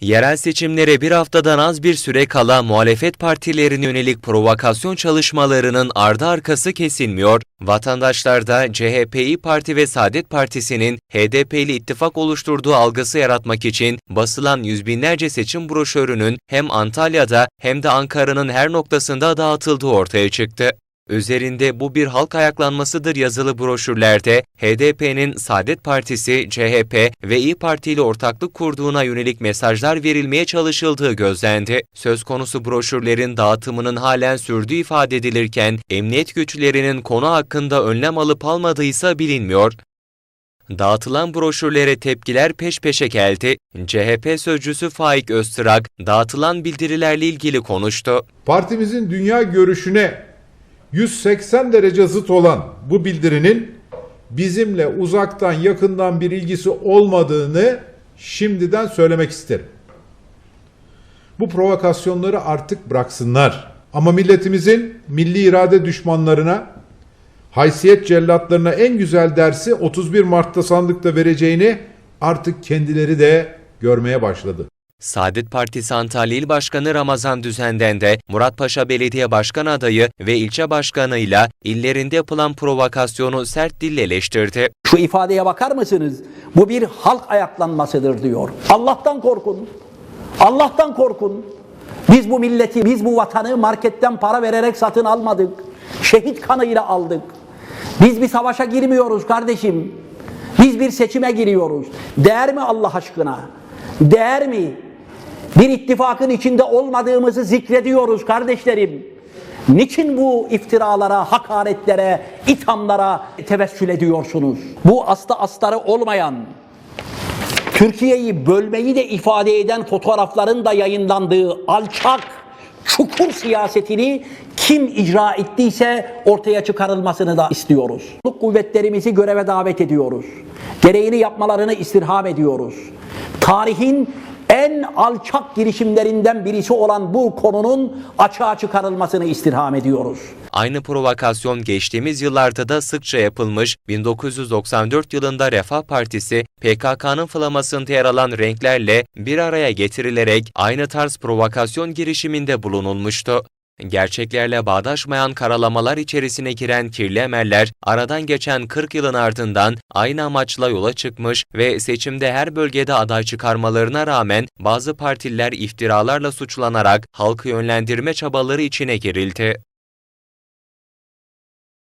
Yerel seçimlere bir haftadan az bir süre kala muhalefet partilerine yönelik provokasyon çalışmalarının ardı arkası kesilmiyor. Vatandaşlar da CHP, İYİ Parti ve Saadet Partisi'nin HDP ile ittifak oluşturduğu algısı yaratmak için basılan yüz binlerce seçim broşürünün hem Antalya'da hem de Ankara'nın her noktasında dağıtıldığı ortaya çıktı. Üzerinde bu bir halk ayaklanmasıdır yazılı broşürlerde HDP'nin Saadet Partisi, CHP ve İyi Parti ile ortaklık kurduğuna yönelik mesajlar verilmeye çalışıldığı gözlendi. Söz konusu broşürlerin dağıtımının halen sürdüğü ifade edilirken emniyet güçlerinin konu hakkında önlem alıp almadıysa bilinmiyor. Dağıtılan broşürlere tepkiler peş peşe geldi. CHP sözcüsü Faik Öztürk dağıtılan bildirilerle ilgili konuştu. Partimizin dünya görüşüne 180 derece zıt olan bu bildirinin bizimle uzaktan yakından bir ilgisi olmadığını şimdiden söylemek isterim. Bu provokasyonları artık bıraksınlar. Ama milletimizin milli irade düşmanlarına, haysiyet cellatlarına en güzel dersi 31 Mart'ta sandıkta vereceğini artık kendileri de görmeye başladı. Saadet Partisi Antalya İl Başkanı Ramazan Düzen'den de Muratpaşa Belediye Başkan adayı ve ilçe başkanıyla illerinde yapılan provokasyonu sert dille eleştirdi. Şu ifadeye bakar mısınız? Bu bir halk ayaklanmasıdır diyor. Allah'tan korkun. Allah'tan korkun. Biz bu milleti, biz bu vatanı marketten para vererek satın almadık. Şehit kanıyla aldık. Biz bir savaşa girmiyoruz kardeşim. Biz bir seçime giriyoruz. Değer mi Allah aşkına? Değer mi? Bir ittifakın içinde olmadığımızı zikrediyoruz kardeşlerim. Niçin bu iftiralara, hakaretlere, ithamlara tevessül ediyorsunuz? Bu aslı astarı olmayan, Türkiye'yi bölmeyi de ifade eden fotoğrafların da yayınlandığı alçak, çukur siyasetini kim icra ettiyse ortaya çıkarılmasını da istiyoruz. Kuvvetlerimizi göreve davet ediyoruz. Gereğini yapmalarını istirham ediyoruz. Tarihin en alçak girişimlerinden birisi olan bu konunun açığa çıkarılmasını istirham ediyoruz. Aynı provokasyon geçtiğimiz yıllarda da sıkça yapılmış, 1994 yılında Refah Partisi, PKK'nın flamasında yer alan renklerle bir araya getirilerek aynı tarz provokasyon girişiminde bulunulmuştu. Gerçeklerle bağdaşmayan karalamalar içerisine giren kirli emeller, aradan geçen 40 yılın ardından aynı amaçla yola çıkmış ve seçimde her bölgede aday çıkarmalarına rağmen bazı partililer iftiralarla suçlanarak halkı yönlendirme çabaları içine girildi.